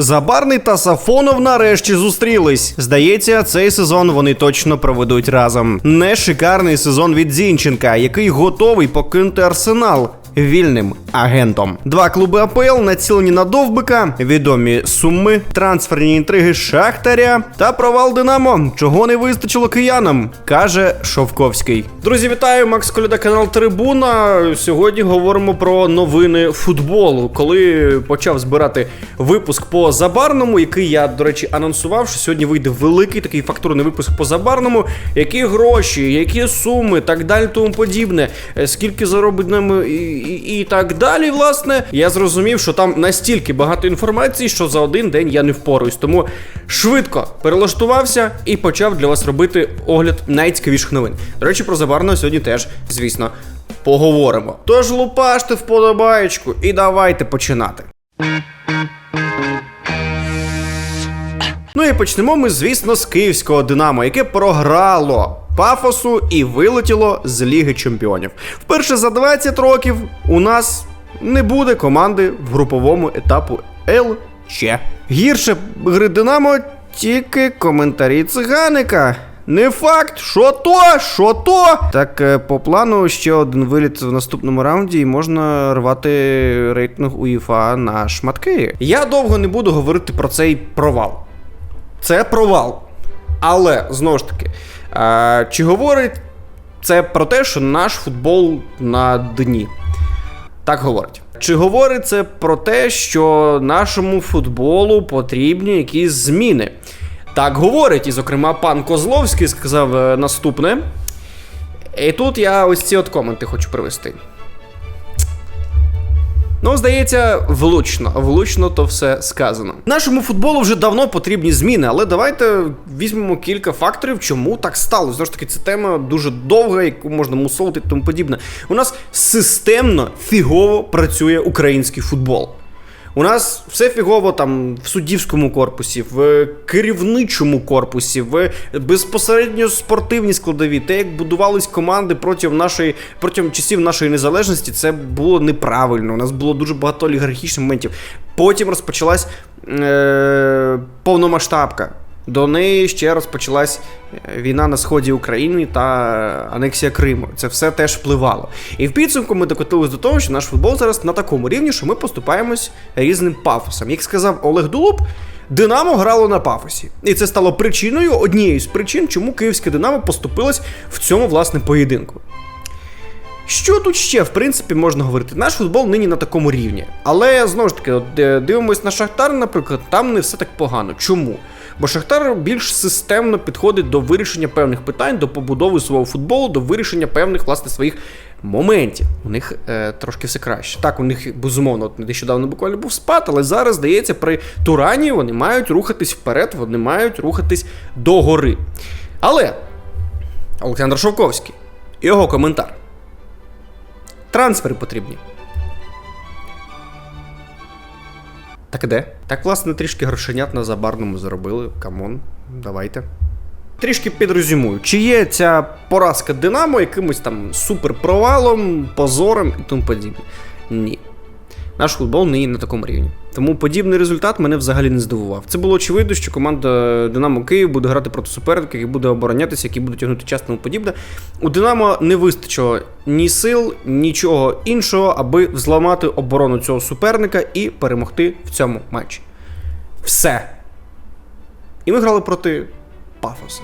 Забарний та Сафонов нарешті зустрілись. Здається, цей сезон вони точно проведуть разом. Не шикарний сезон від Зінченка, який готовий покинути арсенал. Вільним агентом. Два клуби АПЛ націлені на довбика, відомі суми, трансферні інтриги Шахтаря та провал Динамо, чого не вистачило киянам, каже Шовковський. Друзі, вітаю! Макс Коляда, канал Трибуна. Сьогодні говоримо про новини футболу. Коли почав збирати випуск по забарному, який я, до речі, анонсував, що сьогодні вийде великий такий фактурний випуск по забарному. Які гроші, які суми, так далі, тому подібне, е, скільки заробить нам і, і, так далі. Власне, я зрозумів, що там настільки багато інформації, що за один день я не впораюсь. Тому швидко перелаштувався і почав для вас робити огляд найцікавіших новин. До речі, про забарного сьогодні теж, звісно, поговоримо. Тож лупаште вподобаєчку і давайте починати. Ну і почнемо ми, звісно, з київського Динамо, яке програло пафосу і вилетіло з Ліги Чемпіонів. Вперше за 20 років у нас не буде команди в груповому етапу ЛЧ. Гірше гри Динамо тільки коментарі циганика. Не факт, що то, що то. Так, е, по плану ще один виліт в наступному раунді, і можна рвати рейтинг УЄФА на шматки. Я довго не буду говорити про цей провал. Це провал. Але знову ж таки, е, чи говорить це про те, що наш футбол на дні? Так говорить. Чи говорить це про те, що нашому футболу потрібні якісь зміни? Так говорить, і, зокрема, пан Козловський сказав е, наступне. І тут я ось ці от коменти хочу привести. Ну, здається, влучно, влучно то все сказано. Нашому футболу вже давно потрібні зміни, але давайте візьмемо кілька факторів, чому так сталося. Знову ж таки, це тема дуже довга, яку можна мусолити і тому подібне. У нас системно фігово працює український футбол. У нас все фігово там в суддівському корпусі, в керівничому корпусі, в безпосередньо спортивній складові. Те, як будувались команди протягом нашої протягом часів нашої незалежності, це було неправильно. У нас було дуже багато олігархічних моментів. Потім розпочалась е- повномасштабка. До неї ще розпочалась е, війна на сході України та анексія Криму. Це все теж впливало. І в підсумку ми докотились до того, що наш футбол зараз на такому рівні, що ми поступаємось різним пафосом. Як сказав Олег Дулуб, Динамо грало на пафосі. І це стало причиною, однією з причин, чому київське Динамо поступилось в цьому власне поєдинку. Що тут ще, в принципі, можна говорити? Наш футбол нині на такому рівні. Але знову ж таки, дивимось на Шахтар, наприклад, там не все так погано. Чому? Бо Шахтар більш системно підходить до вирішення певних питань, до побудови свого футболу, до вирішення певних власне своїх моментів. У них е, трошки все краще. Так, у них безумовно от нещодавно буквально був спад, але зараз здається, при Турані вони мають рухатись вперед, вони мають рухатись догори. Але Олександр Шовковський, його коментар. Трансфери потрібні. Так де? Так, власне, трішки грошенят на забарному заробили. Камон, давайте. Трішки підрозумую, чи є ця поразка Динамо якимось там суперпровалом, позором і тому подібне? Ні. Наш футбол не на такому рівні. Тому подібний результат мене взагалі не здивував. Це було очевидно, що команда Динамо Київ буде грати проти суперників, які буде оборонятися, які будуть тягнути час тому подібне. У Динамо не вистачило ні сил, нічого іншого, аби зламати оборону цього суперника і перемогти в цьому матчі. Все. І ми грали проти Пафоса.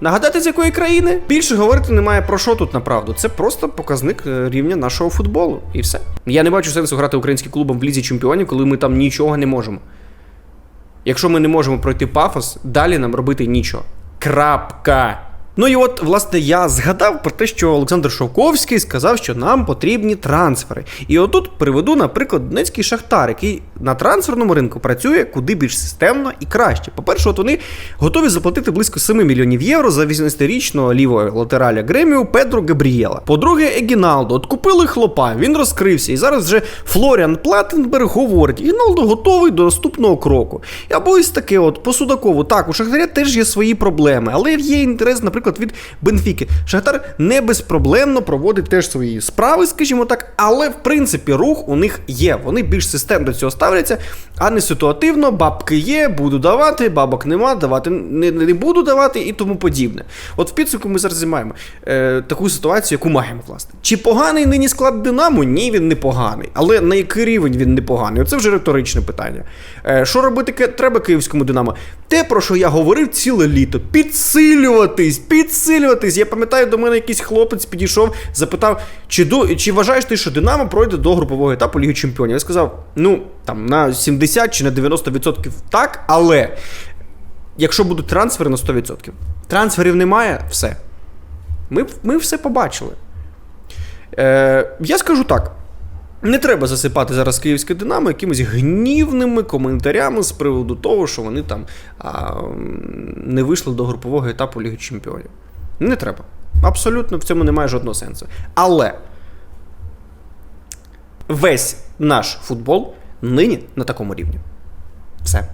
Нагадати, з якої країни? Більше говорити немає про що тут направду. Це просто показник е, рівня нашого футболу. І все. Я не бачу сенсу грати українським клубом в лізі чемпіонів, коли ми там нічого не можемо. Якщо ми не можемо пройти пафос, далі нам робити нічого. Крапка. Ну і от, власне, я згадав про те, що Олександр Шовковський сказав, що нам потрібні трансфери. І отут приведу, наприклад, Донецький Шахтар, який на трансферному ринку працює куди більш системно і краще. По-перше, от вони готові заплатити близько 7 мільйонів євро за 18-річного лівого латераля Греміу Педро Габрієла. По-друге, Егіналдо. От купили хлопа, він розкрився. І зараз вже Флоріан Платенберг говорить: Егіналдо готовий до наступного кроку. Або ось таке, от по Судакову. Так, у Шахтаря теж є свої проблеми, але є інтерес, наприклад наприклад, від Бенфіки. Шахтар не безпроблемно проводить теж свої справи, скажімо так, але в принципі рух у них є. Вони більш системно до цього ставляться, а не ситуативно. Бабки є, буду давати, бабок нема, давати не, не буду давати і тому подібне. От в підсумку ми зараз займаємо е, таку ситуацію, яку маємо, власне. Чи поганий нині склад Динамо? Ні, він не поганий. Але на який рівень він не поганий? Оце вже риторичне питання. Е, що робити треба київському Динамо? Те, про що я говорив ціле літо. Підсилюватись, підсилюватись. Я пам'ятаю, до мене якийсь хлопець підійшов, запитав, чи, до, чи вважаєш ти, що Динамо пройде до групового етапу Ліги Чемпіонів? Я сказав, ну там на 70 чи на 90% так, але якщо будуть трансфери на 100%. Трансферів немає, все. Ми, ми все побачили. Е, я скажу так. Не треба засипати зараз київське Динамо якимись гнівними коментарями з приводу того, що вони там а, не вийшли до групового етапу Ліги Чемпіонів. Не треба. Абсолютно в цьому немає жодного сенсу. Але весь наш футбол нині на такому рівні. Все.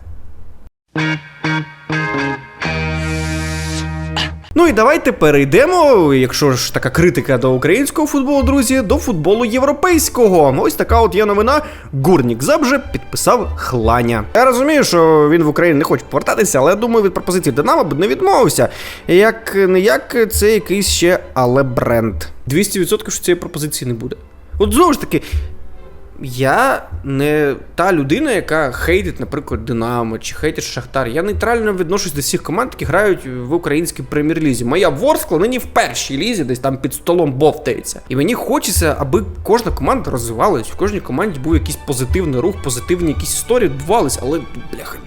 Ну і давайте перейдемо, якщо ж така критика до українського футболу, друзі, до футболу європейського. Ось така от є новина. Гурнік Забже підписав хланя. Я розумію, що він в Україні не хоче повертатися, але я думаю, від пропозиції Динамо б не відмовився. Як не як це якийсь ще але бренд. 200% що цієї пропозиції не буде. От знову ж таки, я не та людина, яка хейтить, наприклад, Динамо чи хейтить Шахтар. Я нейтрально відношусь до всіх команд, які грають в українській прем'єр-лізі. Моя Ворскла нині в першій лізі, десь там під столом бовтається. І мені хочеться, аби кожна команда розвивалась, в кожній команді був якийсь позитивний рух, позитивні якісь історії відбувалися, але бляха.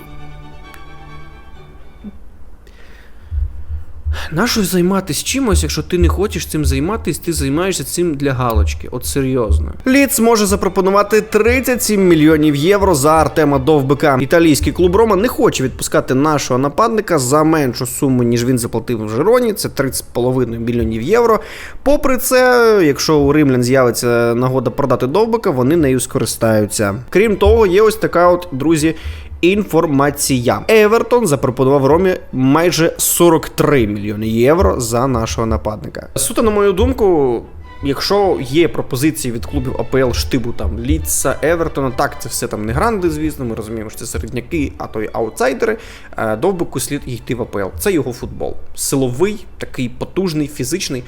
Нащо займатися чимось, якщо ти не хочеш цим займатися, ти займаєшся цим для галочки. От серйозно. Ліц може запропонувати 37 мільйонів євро за Артема Довбика. Італійський клуб Рома не хоче відпускати нашого нападника за меншу суму, ніж він заплатив в Жероні. Це 30,5 мільйонів євро. Попри це, якщо у римлян з'явиться нагода продати Довбика, вони нею скористаються. Крім того, є ось така от, друзі. Інформація. Евертон запропонував Ромі майже 43 мільйони євро за нашого нападника. Суто, на мою думку, якщо є пропозиції від клубів АПЛ штибу там Ліца, Евертона, так це все там не гранди, звісно. Ми розуміємо, що це середняки, а то й аутсайдери. е, Довбику слід йти в АПЛ. Це його футбол. Силовий, такий потужний, фізичний.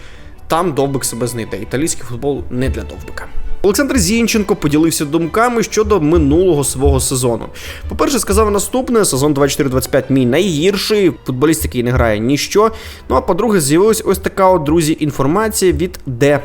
Там Довбик себе знайде. Італійський футбол не для Довбика. Олександр Зінченко поділився думками щодо минулого свого сезону. По-перше, сказав наступне: сезон 24-25 мій найгірший. Футболіст, який не грає ніщо. Ну а по-друге, з'явилась ось така от друзі інформація від Де.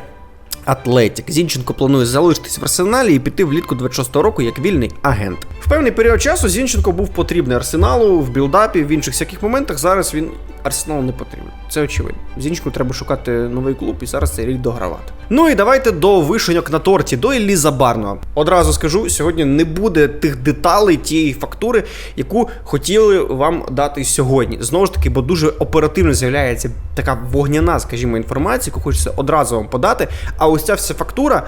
Атлетік. Зінченко планує залишитись в арсеналі і піти влітку 26-го року як вільний агент. В певний період часу Зінченко був потрібний арсеналу в білдапі, в інших всяких моментах. Зараз він арсеналу не потрібен. Це очевидно. Зінченку треба шукати новий клуб і зараз цей рік догравати. Ну і давайте до вишеньок на торті, до Іллі Забарного. Одразу скажу, сьогодні не буде тих деталей, тієї фактури, яку хотіли вам дати сьогодні. Знову ж таки, бо дуже оперативно з'являється така вогняна, скажімо, інформація, яку хочеться одразу вам подати. А ось ця вся фактура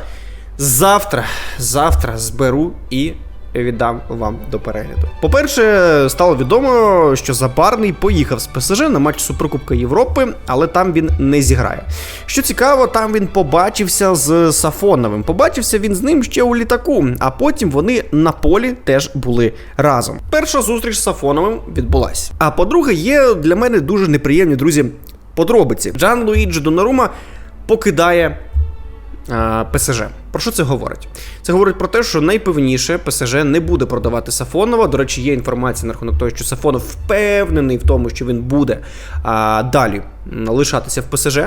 завтра, завтра зберу і. Віддам вам до перегляду. По-перше, стало відомо, що Забарний поїхав з ПСЖ на матч Суперкубка Європи, але там він не зіграє. Що цікаво, там він побачився з Сафоновим. Побачився він з ним ще у літаку, а потім вони на полі теж були разом. Перша зустріч з Сафоновим відбулась. А по-друге, є для мене дуже неприємні друзі подробиці. Джан Луїджі Донарума покидає ПСЖ. Про що це говорить? Це говорить про те, що найпевніше ПСЖ не буде продавати Сафонова. До речі, є інформація на рахунок того, що Сафонов впевнений в тому, що він буде а, далі лишатися в ПСЖ.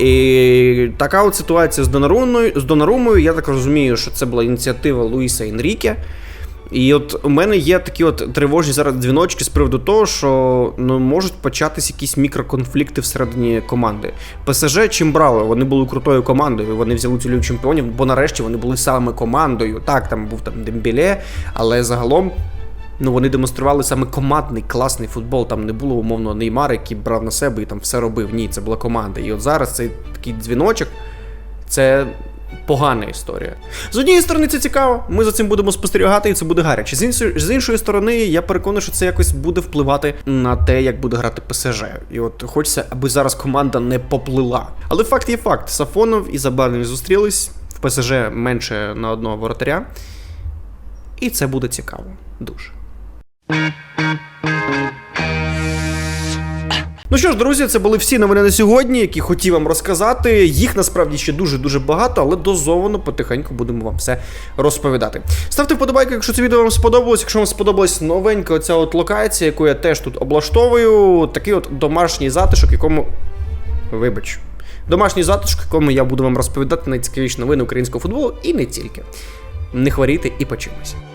І така от ситуація з Донарумою, з Донарумою, я так розумію, що це була ініціатива Луїса Енріке. І от у мене є такі от тривожні зараз дзвіночки з приводу того, що ну можуть початись якісь мікроконфлікти всередині команди. ПСЖ чим брали? Вони були крутою командою. Вони взяли цю лігу чемпіонів, бо нарешті вони були саме командою. Так, там був там Дембіле, але загалом. Ну, вони демонстрували саме командний класний футбол. Там не було умовно Неймара, який брав на себе і там все робив. Ні, це була команда. І от зараз цей такий дзвіночок, це погана історія. З однієї сторони, це цікаво, ми за цим будемо спостерігати, і це буде гаряче. З іншої, з іншої сторони, я переконаний, що це якось буде впливати на те, як буде грати ПСЖ. І от хочеться, аби зараз команда не поплила. Але факт є факт: Сафонов і Забарний зустрілись в ПСЖ менше на одного воротаря. І це буде цікаво. Дуже. Ну що ж, друзі, це були всі новини на сьогодні, які хотів вам розказати. Їх насправді ще дуже-дуже багато, але дозовано потихеньку будемо вам все розповідати. Ставте вподобайки, якщо це відео вам сподобалось. Якщо вам сподобалась новенька оця от локація, яку я теж тут облаштовую, такий от домашній затишок, якому. Вибач. Домашній затишок, якому я буду вам розповідати найцікавіші новини українського футболу і не тільки. Не хворійте і почимося.